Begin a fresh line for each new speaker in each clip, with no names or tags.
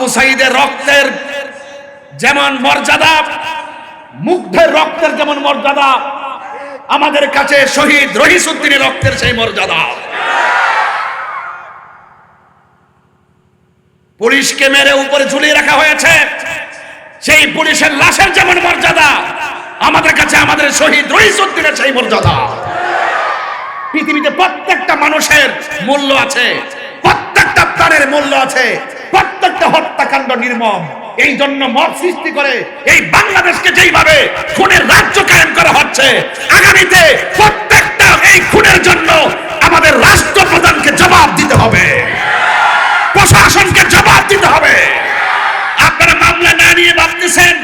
আবু সাইদের রক্তের যেমন মর্যাদা, মুগ্ধের রক্তের যেমন মর্যাদা, আমাদের কাছে শহীদ রহিসুদ্দিনের রক্তের সেই মর্যাদা। পুলিশকে মেরে উপরে ঝুলিয়ে রাখা হয়েছে, সেই পুলিশের লাশের যেমন মর্যাদা, আমাদের কাছে আমাদের শহীদ রহিসুদ্দিনের সেই মর্যাদা। পৃথিবীতে প্রত্যেকটা মানুষের মূল্য আছে, প্রত্যেকটা প্রাণের মূল্য আছে, প্রত্যেকটা হত্যাকাণ্ড নির্মম। এই জন্য মত সৃষ্টি করে এই বাংলাদেশকে যেইভাবে খুনের রাজ্য কায়েম করা হচ্ছে, আগামীতে প্রত্যেকটা এই খুনের জন্য আমাদের রাষ্ট্রপ্রধানকে জবাব দিতে হবে। প্রশাসনকে জবাব দিতে হবে। আপনারা মামলা না নিয়ে ভাবতেছেন,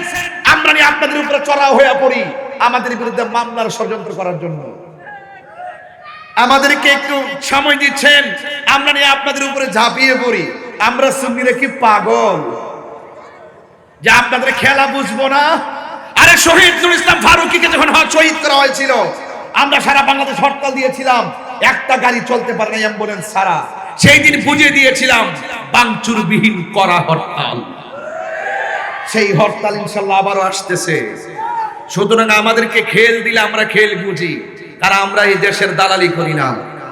আমরা নিয়ে আপনাদের উপরে চড়াও হয়ে পড়ি আমাদের বিরুদ্ধে মামলার ষড়যন্ত্র করার জন্য। আমাদেরকে একটু সময় দিচ্ছেন, আমরা নিয়ে আপনাদের উপরে ঝাঁপিয়ে পড়ি। আমরা সুন্নিরা কি পাগল? যে আপনাদের খেলা বুঝব না? আরে শহীদ নুর ইসলাম ফারুকিকে যখন শহীদ করা হয়েছিল, আমরা সারা বাংলাদেশ হরতাল দিয়েছিলাম। একটা গাড়ি চলতে পারে না অ্যাম্বুলেন্স ছাড়া। সেই দিন বুঝিয়ে দিয়েছিলাম, বাংচুরবিহীন করা হরতাল। সেই হরতাল ইনশাল্লাহ আবারও আসতেছে। সুতরাং আমাদেরকে খেল দিলে আমরা খেল বুঝি, কারণ আমরা এই দেশের দালালি করি না।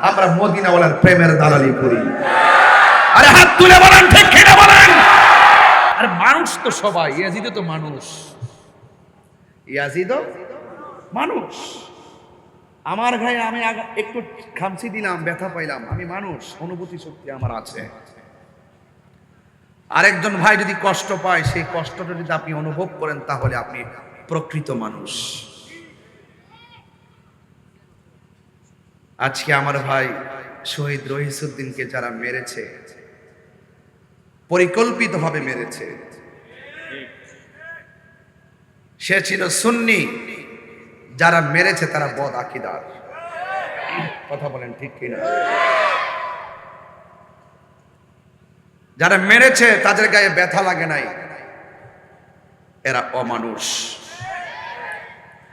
আমরা মদিনাওয়ালার প্রেমের দালালি করি। আরে হাত তুলে বলেন, ঠিক খেলে বলেন? আরে মানুষ তো সবাই, ইয়াজিদও তো মানুষ। ইয়াজিদও মানুষ। আমার গায়ে আমি একটু খামচি দিলাম, ব্যথা পাইলাম, আমি মানুষ, অনুভূতি শক্তি আমার আছে। আরেকজন ভাই যদি কষ্ট পায়, সেই কষ্টটা যদি আপনি অনুভব করেন, তাহলে আপনি প্রকৃত মানুষ। আজকে আমার ভাই শহীদ রহিসুদ্দিনকে যারা মেরেছে পরিকল্পিতভাবে মেরেছে। সে ছিল সুন্নি, যারা মেরেছে তারা বদ আকিদার। কথা বলেন ঠিক কিনা? যারা মেরেছে তাদের গায়ে ব্যথা লাগে নাই। এরা অমানুষ।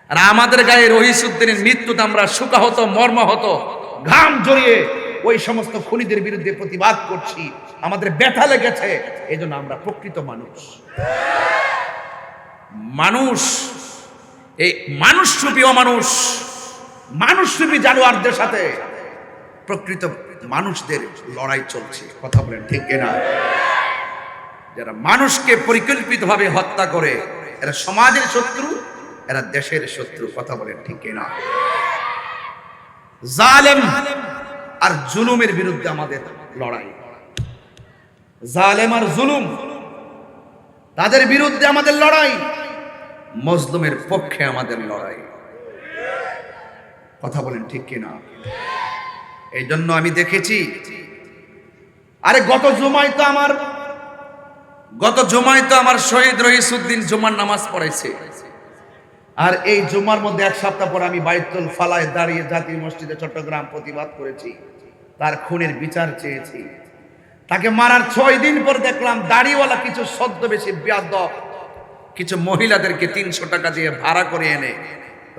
আর আমাদের গায়ে রহিসুদ্দিনের মৃত্যুতে আমরা সুখাহত মর্মাহত, ঘাম জড়িয়ে ওই সমস্ত খুনিদের বিরুদ্ধে প্রতিবাদ করছি। আমাদের ব্যথা লেগেছে। এই জন্য আমরা প্রকৃত মানুষ। মানুষ, এই মানুষ রূপী অমানুষ মানুষ রূপী জানোয়ারদের সাথে প্রকৃত মানুষদের লড়াই চলছে। কথা বলেন ঠিক কিনা? যারা মানুষকে পরিকল্পিতভাবে হত্যা করে, এরা সমাজের শত্রু, এরা দেশের শত্রু। কথা বলেন ঠিক কিনা? জালেম আর জুলুমের বিরুদ্ধে আমাদের লড়াই। জালেম আর জুলুম, তাদের বিরুদ্ধে আমাদের লড়াই, মজলুমের পক্ষে আমাদের লড়াই। কথা বলেন ঠিক কিনা? এই জন্য আমি দেখেছি, আরে গত জুমায় তো আমার, গত জুমায় তো আমার শহীদ রহিসুদ্দিন জুমার নামাজ পড়েছে। আর এই জুমার মধ্যে এক সপ্তাহ পর আমি বাইতুল ফালায় দাঁড়িয়ে জাতীয় মসজিদে চট্টগ্রাম প্রতিবাদ করেছি। তার খুনের বিচার চেয়েছি। তাকে মারার ছয় দিন পর দেখলাম দাড়িওয়ালা কিছু বেশি ব্যাদ কিছু মহিলাদেরকে তিনশো টাকা দিয়ে ভাড়া করে এনে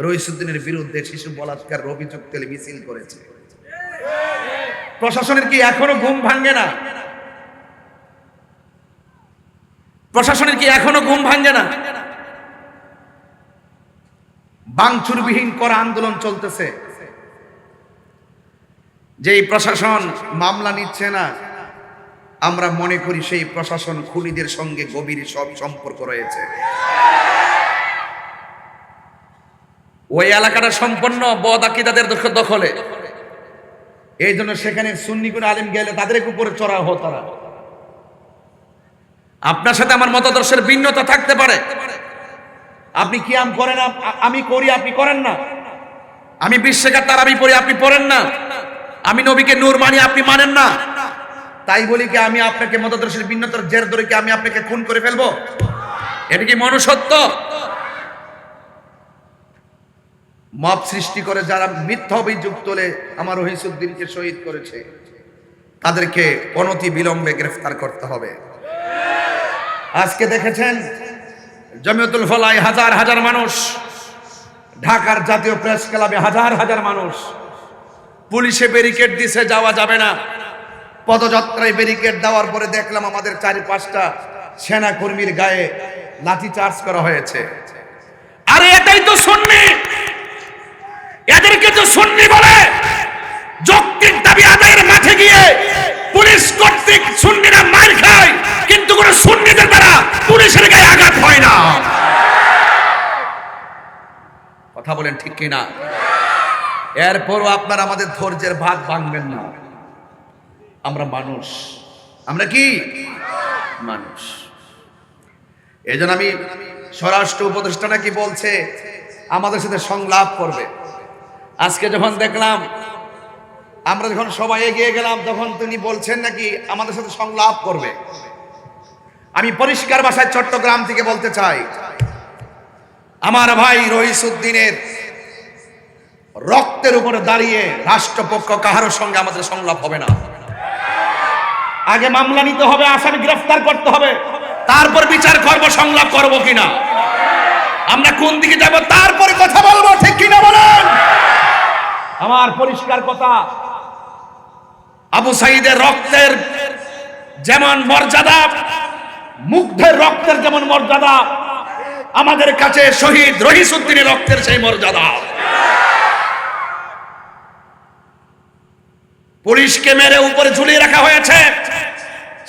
রহিসুদ্দিনের বিরুদ্ধে শিশু বলাৎকার অভিযোগ তেলে মিছিল করেছে। প্রশাসনের কি এখনও ঘুম ভাঙ্গে না? প্রশাসনের কি এখনও ঘুম ভাঙ্গে না? বাংচুরবিহীন করা আন্দোলন চলতেছে। যেই প্রশাসন মামলা নিচ্ছে না, আমরা মনে করি সেই প্রশাসন খুনিদের সঙ্গে গভীর সব সম্পর্ক রয়েছে। ওই এলাকাটা সম্পন্ন বদাকিদাদের দখলে। এই জন্য সেখানে সুন্নি করে আলিম গেলে তাদের উপরে চড়া হো তারা। আপনার সাথে আমার মতাদর্শের ভিন্নতা থাকতে পারে। আপনি কি আম করেন আমি করি, আপনি করেন না। আমি বিশ্বকার তার আমি পড়ি, আপনি পড়েন না। আমি নবীকে নূর মানি আপনি মানেন না। তাই বলি কি আমি আপনাকে মতাদর্শের ভিন্নতার জের ধরে কি আমি আপনাকে খুন করে ফেলব? এটা কি মনুষ্যত্ব? মব সৃষ্টি করে যারা মিথ্যা অভিযোগ তোলে আমার রহিসুদ্দিনকে শহীদ করেছে। তাদেরকে অনতি বিলম্বে গ্রেফতার করতে হবে। আজকে দেখেছেন জমিয়তুল ফলাই হাজার হাজার মানুষ ঢাকার জাতীয় প্রেস ক্লাবে হাজার হাজার মানুষ। পুলিশে ব্যারিকেড দিছে, যাওয়া যাবে না। পদযাত্রায় ব্যারিকেড দেওয়ার পরে দেখলাম আমাদের চারি পাঁচটা সেনা কর্মীর গায়ে লাঠি চার্জ করা হয়েছে। আরে এটাই তো সুন্নি! এদেরকে তো সুন্নি বলে! যৌক্তিক দাবি আদায়ের মাঠে গিয়ে পুলিশ কর্তৃক সুন্নিরা মার খায়, কিন্তু কোন সুন্নিদের দ্বারা পুলিশের গায়ে আঘাত হয় না। কথা বলেন ঠিক কিনা? এরপরও আপনারা আমাদের ধৈর্যের ভাত ভাঙবেন না। আমরা মানুষ। আমরা কি? মানুষ। এই আমি স্বরাষ্ট্র উপদেষ্টা নাকি বলছে, আমাদের সাথে সংলাপ করবে। আজকে যখন দেখলাম, আমরা যখন সবাই এগিয়ে গেলাম, তখন তিনি বলছেন নাকি আমাদের সাথে সংলাপ করবে। আমি পরিষ্কার ভাষায় চট্টগ্রাম থেকে বলতে চাই, আমার ভাই রহিসুদ্দিনের রক্তের উপরে দাঁড়িয়ে রাষ্ট্রপক্ষ কাহারোর সঙ্গে আমাদের সংলাপ হবে না। আগে মামলা নিতে হবে আসামি গ্রেফতার করতে হবে। তারপর বিচার করব সংলাপ করব কিনা? আমরা কোন দিকে যাব তারপরে কথা বলব ঠিক কিনা বলেন? আমার পরিষ্কার কথা আবু সাইদের রক্তের যেমন মর্যাদা মুগ্ধের রক্তের যেমন মর্যাদা আমাদের কাছে শহীদ রহিসুদ্দিনের রক্তের সেই মর্যাদা। পুলিশকে মেরে উপরে ঝুলিয়ে রাখা হয়েছে।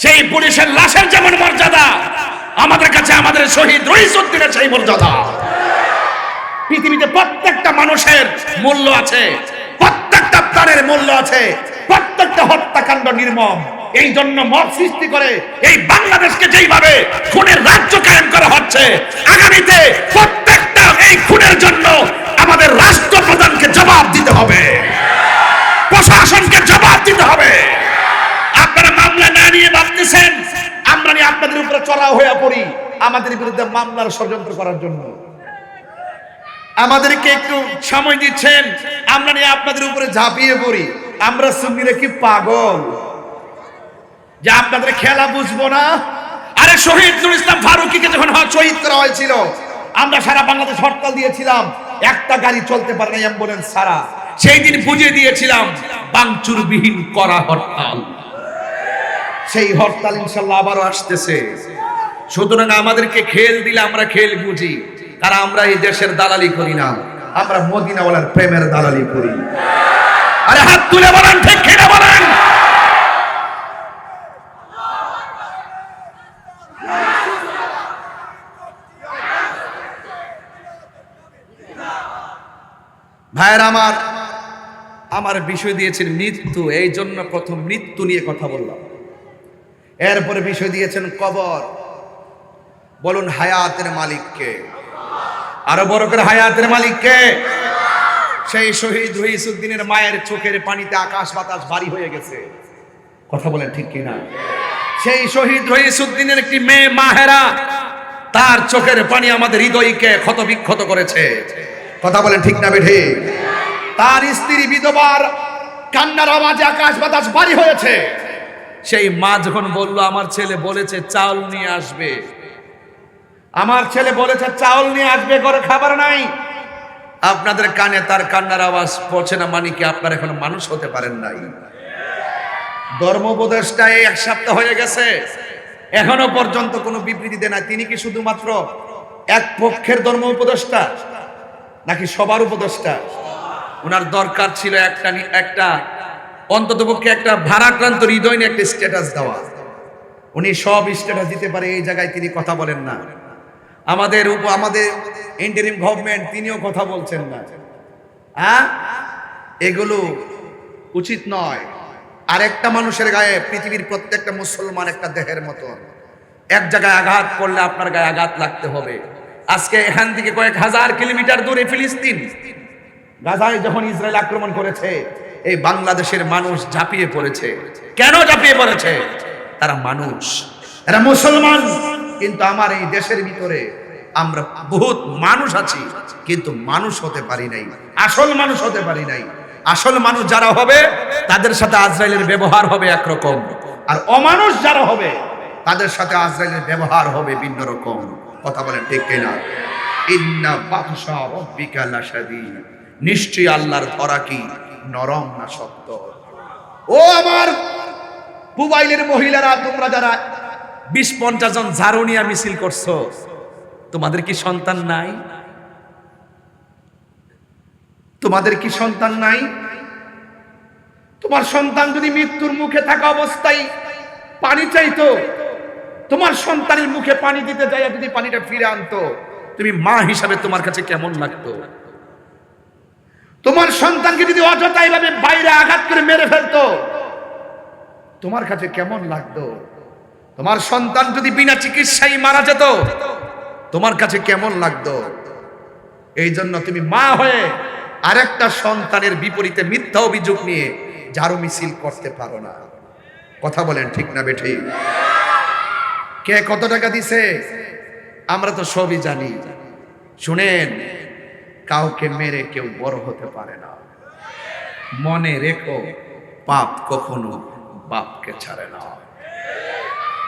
সেই পুলিশের লাশের যেমন মর্যাদা, আমাদের কাছে আমাদের শহীদ রহিসুদ্দিনের সেই মর্যাদা। পৃথিবীতে প্রত্যেকটা মানুষের মূল্য আছে, প্রত্যেকটা প্রাণের মূল্য আছে, প্রত্যেকটা হত্যাকাণ্ড নির্মম। এই জন্য মত সৃষ্টি করে এই বাংলাদেশকে যেইভাবে খুনের রাজ্য কায়েম করা হচ্ছে, আগামীতে প্রত্যেকটা এই খুনের জন্য আমাদের বিরুদ্ধে মামলার ষড়যন্ত্র করার জন্য। আমাদেরকে একটু সময় দিচ্ছেন, আমরা নিয়ে আপনাদের উপরে ঝাঁপিয়ে পড়ি। আমরা সুন্নিরা কি পাগল? যে আপনাদের খেলা বুঝব না? আরে শহীদ নুর ইসলাম ফারুকিকে যখন শহীদ করা হয়েছিল, আমরা সারা বাংলাদেশ হরতাল দিয়েছিলাম। একটা গাড়ি চলতে পারে না অ্যাম্বুলেন্স ছাড়া। সেই দিন বুঝিয়ে দিয়েছিলাম বাংচুর বিহীন করা হরতাল। সেই হরতাল ইনশাল্লাহ আবারও আসতেছে। সুতরাং আমাদেরকে খেল দিলে আমরা খেল বুঝি, কারণ আমরা এই দেশের দালালি করি না। আমরা মদিনাওয়ালার প্রেমের দালালি করি। আরে হাত তুলে বলেন, ঠিক কিনা বলেন? ভাইয়ের আমার আমার বিষয় দিয়েছেন মৃত্যু, এই জন্য প্রথম মৃত্যু নিয়ে কথা বললাম। এরপরে বিষয় দিয়েছেন কবর। বলুন হায়াতের মালিককে আরও বড় করে হায়াতের মালিককে সেই শহীদ রহিসুদ্দিনের মায়ের চোখের পানিতে আকাশ বাতাস ভারী হয়ে গেছে। কথা বলেন ঠিক কিনা? সেই শহীদ রহিসুদ্দিনের একটি মেয়ে মাহেরা, তার চোখের পানি আমাদের হৃদয়কে ক্ষত বিক্ষত করেছে। কথা বলেন ঠিক না বেঠে? তার স্ত্রী বিধবার, কান্নার আওয়াজে আকাশ বাতাস ভারী হয়েছে। সেই মা যখন বলল, আমার ছেলে বলেছে চাল নিয়ে আসবে। আমার ছেলে বলেছে, চাউল নিয়ে আসবে করে খাবার নাই। আপনাদের কানে তার কান্নার আওয়াজ পৌঁছে না মানে কি আপনারা এখন মানুষ হতে পারেন নাই? ধর্ম উপদেশটা এই এক সপ্তাহ হয়ে গেছে। এখনও পর্যন্ত কোনো বিবৃতি দেয় না তিনি কি শুধুমাত্র এক পক্ষের ধর্ম উপদেষ্টা, নাকি সবার উপদেষ্টা? ওনার দরকার ছিল একটা একটা অন্ততপক্ষে একটা ভারাক্রান্ত হৃদয় নিয়ে একটা স্ট্যাটাস দেওয়া। উনি সব স্ট্যাটাস দিতে পারে, এই জায়গায় তিনি কথা বলেন না। আমাদের উপ আমাদের ইন্টারিম গভর্নমেন্ট তিনিও কথা বলছেন না। হ্যাঁ? এগুলো উচিত নয়। আর একটা মানুষের গায়ে পৃথিবীর প্রত্যেকটা মুসলমান একটা দেহের মতো এক জায়গায় আঘাত করলে আপনার গায়ে আঘাত লাগতে হবে। আজকে এখান থেকে কয়েক হাজার কিলোমিটার দূরে ফিলিস্তিন। গাজায় যখন ইসরায়েল আক্রমণ করেছে, এই বাংলাদেশের মানুষ ঝাঁপিয়ে পড়েছে। কেন ঝাঁপিয়ে পড়েছে? তারা মানুষ। এরা মুসলমান। কিন্তু আমার এই দেশের ভিতরে আমরা বহুত মানুষ আছি, কিন্তু মানুষ হতে পারি নাই, আসল মানুষ হতে পারি নাই। আসল মানুষ যারা হবে, তাদের সাথে আজরাইলের ব্যবহার হবে একরকম। আর অমানুষ যারা হবে, তাদের সাথে আজরাইলের ব্যবহার হবে ভিন্ন রকম। কথা বলেন ঠিক কিনা? ইন্না বাদশা রব্বিকা নিশ্চয়ই আল্লাহর ধরা কি? নরম না শক্ত? ও আমার মোবাইলের মহিলারা, তোমরা যারা বিশ পঞ্চাশ জন ঝাড়ুনিয়া মিছিল করছ। তোমাদের কি সন্তান নাই? তোমাদের কি সন্তান নাই? তোমার সন্তান যদি মৃত্যুর মুখে থাকা অবস্থায় পানি চাইতো, তোমার সন্তানের মুখে পানি দিতে যায় যদি পানিটা ফিরে আনতো, তুমি মা হিসাবে তোমার কাছে কেমন লাগতো? তোমার সন্তানকে যদি অযথা এইভাবে বাইরে আঘাত করে মেরে ফেলতো, তোমার কাছে কেমন লাগতো? তোমার সন্তান যদি বিনা চিকিৎসায় মারা যেত, তোমার কাছে কেমন লাগতো? এই জন্য তুমি মা হয়ে আরেকটা সন্তানের বিপরীতে মিথ্যা অভিযোগ নিয়ে ঝাড়ু মিছিল করতে পারো না। কথা বলেন ঠিক না বেঠি? কে কত টাকা দিছে? আমরা তো সবই জানি। শুনেন, কাউকে মেরে কেউ বড় হতে পারে না। মনে রেখো, পাপ কখনো বাপকে ছাড়ে না।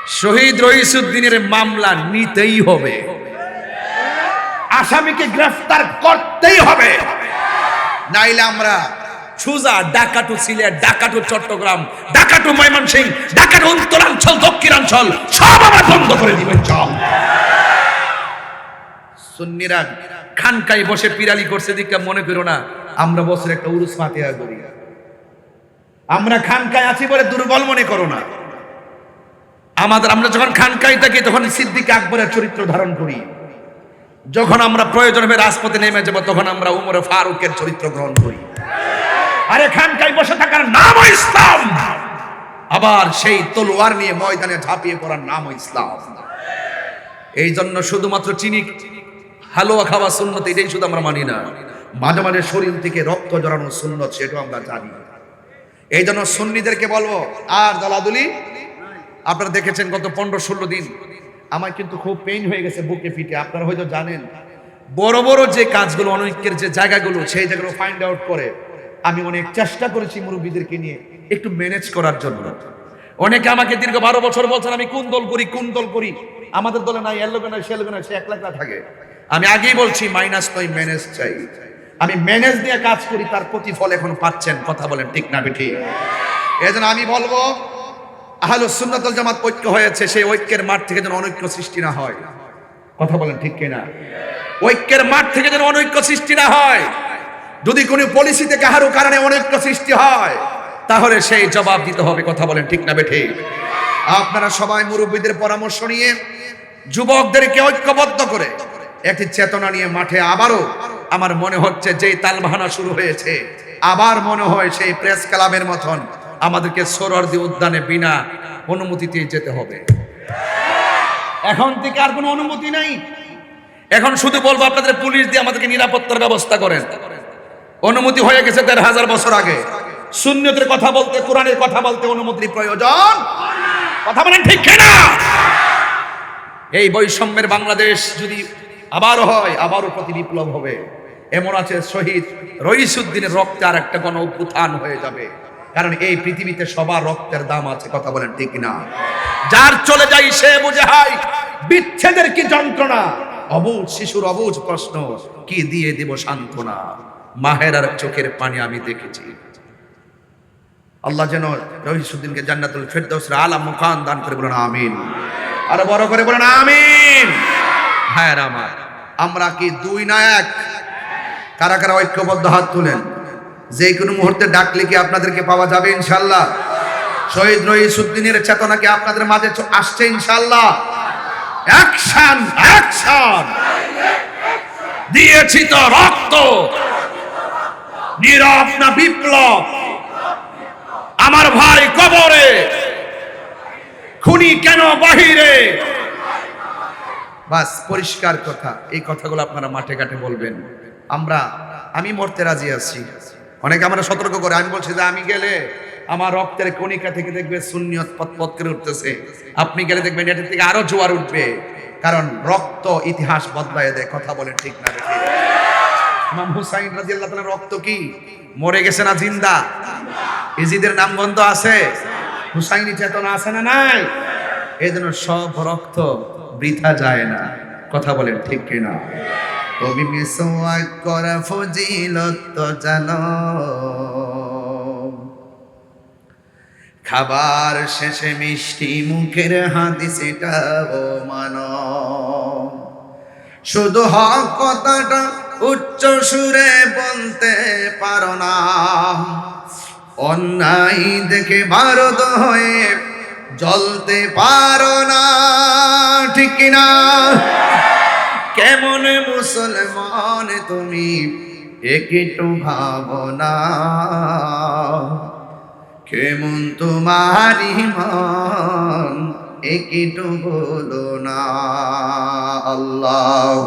শহীদ রইসুদ্দিনের মামলা নিতেই হবে। আসামিকে গ্রেফতার করতেই হবে। নাইলে আমরা সুজা ডাকাটু সিলেট ডাকাটু চট্টগ্রাম ডাকাটু ময়মনসিং ডাকাটু উত্তরাঞ্চল, দক্ষিণাঞ্চল, সব আবার বন্ধ করে দিবেন চল সুন্নিরা খানকাই বসে পিরালি করছে দিকে মনে করো না, আমরা বছর একটা উরুস ফাতিহা করি। আমরা খানকায় আছি বলে দুর্বল মনে করো না। আমাদের আমরা যখন খানকাই থাকি, তখন সিদ্দিক আকবরের চরিত্র ধারণ করি। যখন আমরা প্রয়োজন হবে রাজপথে নেমে যাব, তখন আমরা উমরে ফারুকের চরিত্র গ্রহণ করি। আরে খানকাই বসে থাকার নাম ইসলাম। আবার সেই তলোয়ার নিয়ে ময়দানে ঝাঁপিয়ে পড়ার নাম ইসলাম। এই জন্য শুধুমাত্র চিনি, হালুয়া খাওয়া সুন্নত, এটাই শুধু আমরা মানি না। মাঝে মাঝে শরীর থেকে রক্ত জড়ানো সুন্নত, সেটাও আমরা জানি। এই জন্য সুন্নিদেরকে বলব, আর দলাদুলি আপনারা দেখেছেন গত পনেরো ষোলো দিন। আমার কিন্তু খুব পেইন হয়ে গেছে বুকে ফিটে আপনারা হয়তো জানেন। বড় বড় যে কাজগুলো অনৈক্যের যে জায়গাগুলো সেই জায়গাগুলো ফাইন্ড আউট করে আমি অনেক চেষ্টা করেছি মুরব্বীদেরকে নিয়ে একটু ম্যানেজ করার জন্য। অনেকে আমাকে দীর্ঘ বারো বছর বলছেন আমি কোন দল করি কোন দল করি? আমাদের দলে নাই এর লোকে নাই সে লোকে নাই সে এক লাখ থাকে। আমি আগেই বলছি মাইনাস নয় ম্যানেজ চাই। আমি ম্যানেজ দিয়ে কাজ করি তার প্রতিফল এখন পাচ্ছেন কথা বলেন ঠিক না বেঠি এই জন্য আমি বলব আহলুস সুন্নাতুল জামাত ঐক্য হয়েছে, সেই ঐক্যের মাঠ থেকে যেন অনৈক্য সৃষ্টি না হয়। কথা বলেন ঠিক কিনা? ঐক্যের মাঠ থেকে যেন অনৈক্য সৃষ্টি না হয়। যদি কোনো পলিসিতে কাহারও কারণে অনৈক্য সৃষ্টি হয়, তাহলে সেই জবাব দিতে হবে। কথা বলেন ঠিক না বেঠে? আপনারা সবাই মুরব্বীদের পরামর্শ নিয়ে যুবকদেরকে ঐক্যবদ্ধ করে একটি চেতনা নিয়ে মাঠে আবারও আমার মনে হচ্ছে যেই তালবাহানা শুরু হয়েছে, আবার মনে হয় সেই প্রেস ক্লাবের মতন। আমাদেরকে সোরর্দি উদ্যানে বিনা অনুমতিতে যেতে হবে। এখন থেকে আর কোনো অনুমতি নাই। এখন শুধু বলব আপনাদের পুলিশ দিয়ে আমাদেরকে নিরাপত্তার ব্যবস্থা করেন। অনুমতি হয়ে গেছে দেড় হাজার বছর আগে। শূন্যতের কথা বলতে, কোরআনের কথা বলতে অনুমতির প্রয়োজন। কথা বলেন ঠিক না এই বৈষম্যের বাংলাদেশ যদি আবারও হয়, আবারও প্রতি বিপ্লব হবে। এমন আছে শহীদ রইসুদ্দিনের রক্তে আর একটা গণ উত্থান হয়ে যাবে। কারণ এই পৃথিবীতে সবার রক্তের দাম আছে কথা বলেন ঠিক না যার চলে যাই সে বুঝে হাই বিচ্ছেদের কি যন্ত্রণা? অবুজ শিশুর অবুজ প্রশ্ন কি দিয়ে দেব সান্ত্বনা? মাহের আর চোখের পানি আমি দেখেছি। আল্লাহ যেন রহিসুদ্দিনকে জান্নাতুল ফেরদৌসের আলা মুকান দান করে বলেন আমিন। আরও বড় করে বলেন আমিন। হ্যাঁ আমার আমরা কি দুই না এক? কারা কারা ঐক্যবদ্ধ হাত তুলেন? যে কোনো মুহূর্তে ডাকলে কি আপনাদেরকে পাওয়া যাবে ইনশাল্লাহ? শহীদ রহিসুদ্দিনের চেতনা কি আপনাদের মাঝে আসছে ইনশাল্লাহ? Action action! দিয়েছি তো রক্ত! নীরব না বিপ্লব? আমার ভাই কবরে! খুনি কেন বাহিরে? বাস, পরিষ্কার কথা। এই কথাগুলো আপনারা মাঠে ঘাটে বলবেন। আমরা, আমি মরতে রাজি আছি। অনেকে আমরা সতর্ক করে, আমি বলছি যে আমি গেলে আমার রক্তের কণিকা থেকে দেখবে শূন্যত পথ পথ করে উঠতেছে। আপনি গেলে দেখবেন এটা থেকে আরও জোয়ার উঠবে। কারণ রক্ত ইতিহাস বদলায় দেয়, কথা বলেন ঠিক না, ঠিক। ইমাম হুসাইন রাজিয়াল্লাহ তাআলার রক্ত কি? মরে গেছে না জিন্দা? ইজিদের নাম গন্ধ আছে? হুসাইনি চেতনা আছে না নাই? এই জন্য সব রক্ত বৃথা যায় না, কথা বলেন ঠিক কিনা? কবি মিসওয়াক করা ফজিলত জানো খাবার শেষে মিষ্টি মুখের হাদিস এটাও মানো। শুধু হক কথাটা উচ্চ সুরে বলতে পারো না। অন্যায় দেখে ভারত হয়ে জ্বলতে পারো না, ঠিক কিনা? কেমন মুসলমান তুমি? একটু ভাবনা কেমন তোমার ইমান? একটু বলো না। আল্লাহ